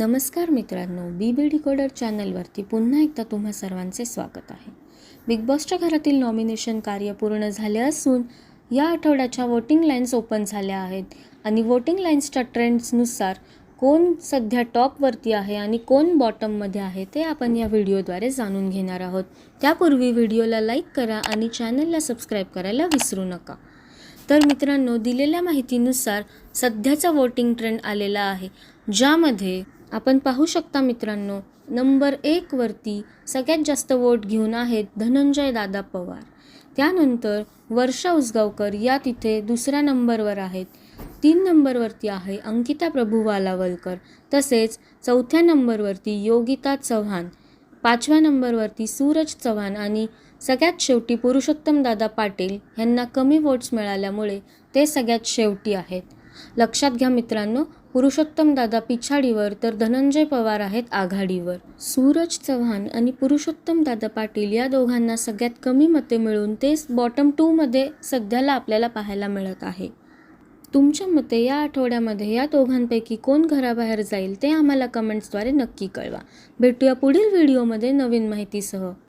नमस्कार मित्रांनो बी बी डिकोडर चॅनलवरती पुन्हा एकदा तुम्हा सर्वांचे स्वागत आहे. बिग बॉसच्या घरातील नॉमिनेशन कार्य पूर्ण झाले असून या आठवड्याच्या वोटिंग लाईन्स ओपन झाल्या आहेत. आणि वोटिंग लाईन्सच्या ट्रेंड्सनुसार कोण सध्या टॉपवरती आहे आणि कोण बॉटममध्ये आहे ते आपण या व्हिडिओद्वारे जाणून घेणार आहोत. त्यापूर्वी व्हिडिओला लाईक करा आणि चॅनलला सबस्क्राईब करायला विसरू नका. तर मित्रांनो दिलेल्या माहितीनुसार सध्याचा वोटिंग ट्रेंड आलेला आहे ज्यामध्ये आपण पाहू शकता मित्रांनो नंबर एकवरती सगळ्यात जास्त वोट घेऊन आहेत धनंजय दादा पवार. त्यानंतर वर्षा उसगावकर या तिथे दुसऱ्या नंबरवर आहेत. तीन नंबरवरती आहे अंकिता प्रभू वालावलकर. तसेच चौथ्या नंबरवरती योगिता चव्हाण. पाचव्या नंबरवरती सूरज चव्हाण आणि सगळ्यात शेवटी पुरुषोत्तम दादा पाटील यांना कमी वोट्स मिळाल्यामुळे ते सगळ्यात शेवटी आहेत. लक्षात घ्या मित्रांनो पुरुषोत्तम दादा पिछाडीवर तर धनंजय पवार आहेत आघाडीवर. सूरज चव्हाण आणि पुरुषोत्तम दादा पाटील या दोघांना सगळ्यात कमी मते मिळून ते बॉटम टूमध्ये सध्याला आपल्याला पाहायला मिळत आहे. तुमच्या मते या आठवड्यामध्ये या दोघांपैकी कोण घराबाहेर जाईल ते आम्हाला कमेंट्सद्वारे नक्की कळवा. भेटूया पुढील व्हिडिओमध्ये नवीन माहितीसह.